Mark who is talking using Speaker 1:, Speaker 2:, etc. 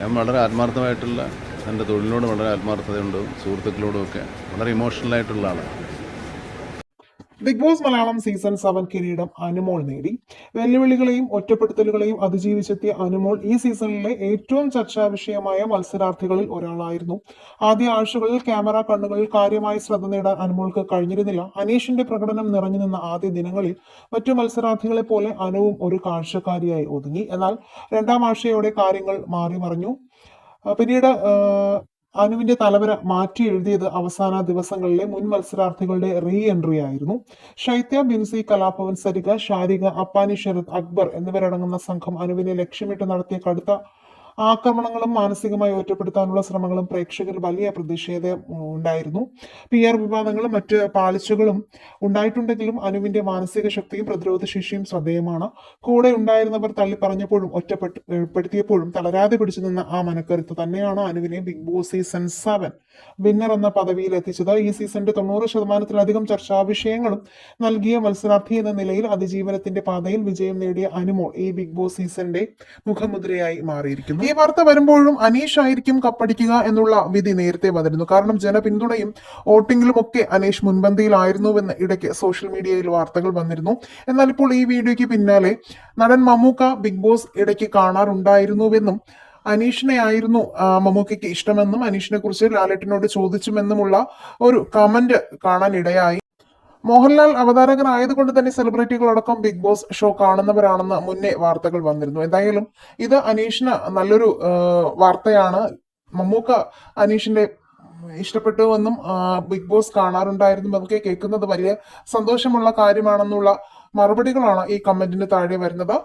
Speaker 1: ഞാൻ വളരെ ആത്മാർത്ഥമായിട്ടുള്ള എന്റെ തൊഴിലിനോട് വളരെ ആത്മാർത്ഥതയുണ്ട് സുഹൃത്തുക്കളോടും ഒക്കെ. വളരെ ഇമോഷണലായിട്ടുള്ള ആളാണ്.
Speaker 2: Big Boss Malayalam season seven കിരീടം അനുമോൾ നേടി. വെല്ലുവിളികളെയും ഒറ്റപ്പെടുത്തലുകളെയും അതിജീവിച്ചെത്തിയ അനുമോൾ ഈ സീസണിലെ ഏറ്റവും ചർച്ചാ വിഷയമായ മത്സരാർത്ഥികളിൽ ഒരാളായിരുന്നു. ആദ്യ ആഴ്ചകളിൽ ക്യാമറ കണ്ണുകളിൽ കാര്യമായി ശ്രദ്ധ നേടാൻ അനുമോൾക്ക് കഴിഞ്ഞിരുന്നില്ല. അനീഷിന്റെ പ്രകടനം നിറഞ്ഞു നിന്ന ആദ്യ ദിനങ്ങളിൽ മറ്റു മത്സരാർത്ഥികളെ പോലെ അനുവും ഒരു കാഴ്ചക്കാരിയായി ഒതുങ്ങി. എന്നാൽ രണ്ടാം ആഴ്ചയോടെ കാര്യങ്ങൾ മാറി മറിഞ്ഞു പിന്നീട് അനുവിന്റെ തലവര മാറ്റി എഴുതിയത് അവസാന ദിവസങ്ങളിലെ മുൻ മത്സരാർത്ഥികളുടെ റീ എൻട്രി ആയിരുന്നു. ശൈത്യ ബിൻസി കലാഭവൻ സരിക ഷാരിക അപ്പാനി ശരത് അക്ബർ എന്നിവരടങ്ങുന്ന സംഘം അനുവിനെ ലക്ഷ്യമിട്ട് നടത്തിയ കടുത്ത ആക്രമണങ്ങളും മാനസികമായി ഒറ്റപ്പെടുത്താനുള്ള ശ്രമങ്ങളും പ്രേക്ഷകർ വലിയ പ്രതിഷേധം ഉണ്ടായിരുന്നു. പി ആർ വിവാദങ്ങളും മറ്റ് പാളിച്ചകളും ഉണ്ടായിട്ടുണ്ടെങ്കിലും അനുവിന്റെ മാനസിക ശക്തിയും പ്രതിരോധ ശേഷിയും ശ്രദ്ധേയമാണ്. കൂടെ ഉണ്ടായിരുന്നവർ തള്ളി പറഞ്ഞപ്പോഴും ഒറ്റപ്പെട്ട് തളരാതെ പിടിച്ചു നിന്ന ആ മനക്കരുത്ത് തന്നെയാണ് അനുവിനെ big boss season seven winner എന്ന പദവിയിൽ എത്തിച്ചത്. ഈ സീസണിന്റെ തൊണ്ണൂറ് ശതമാനത്തിലധികം ചർച്ചാ വിഷയങ്ങളും നൽകിയ മത്സരാർത്ഥി എന്ന നിലയിൽ അതിജീവനത്തിന്റെ പാതയിൽ വിജയം നേടിയ അനുമോൾ ഈ ബിഗ് ബോസ് സീസണിന്റെ മുഖമുദ്രയായി മാറിയിരിക്കുന്നു. ഈ വാർത്ത വരുമ്പോഴും അനീഷ് ആയിരിക്കും കപ്പടിക്കുക എന്നുള്ള വിധി നേരത്തെ വന്നിരുന്നു. കാരണം ജനപിന്തുണയും വോട്ടിംഗിലും ഒക്കെ അനേഷ് മുൻപന്തിയിലായിരുന്നുവെന്ന് ഇടയ്ക്ക് സോഷ്യൽ മീഡിയയിൽ വാർത്തകൾ വന്നിരുന്നു. എന്നാൽ ഇപ്പോൾ ഈ വീഡിയോയ്ക്ക് പിന്നാലെ നടൻ മമ്മൂക്ക ബിഗ് ബോസ് ഇടയ്ക്ക് കാണാറുണ്ടായിരുന്നുവെന്നും അനീഷിനെ ആയിരുന്നു മമ്മൂക്കയ്ക്ക് ഇഷ്ടമെന്നും അനീഷിനെ കുറിച്ച് ലാലേട്ടനോട് ചോദിച്ചുമെന്നുമുള്ള ഒരു കമന്റ് കാണാൻ ഇടയായി. മോഹൻലാൽ അവതാരകനായതുകൊണ്ട് തന്നെ സെലിബ്രിറ്റികളടക്കം ബിഗ് ബോസ് ഷോ കാണുന്നവരാണെന്ന് മുന്നേ വാർത്തകൾ വന്നിരുന്നു. എന്തായാലും ഇത് അനീഷിന് നല്ലൊരു വാർത്തയാണ്. മമ്മൂക്ക അനീഷിന്റെ ഇഷ്ടപ്പെട്ടുവെന്നും ബിഗ് ബോസ് കാണാറുണ്ടായിരുന്നു. എന്നൊക്കെ കേൾക്കുന്നത് വലിയ സന്തോഷമുള്ള കാര്യമാണെന്നുള്ള മറുപടികളാണ് ഈ കമന്റിന് താഴെ വരുന്നത്.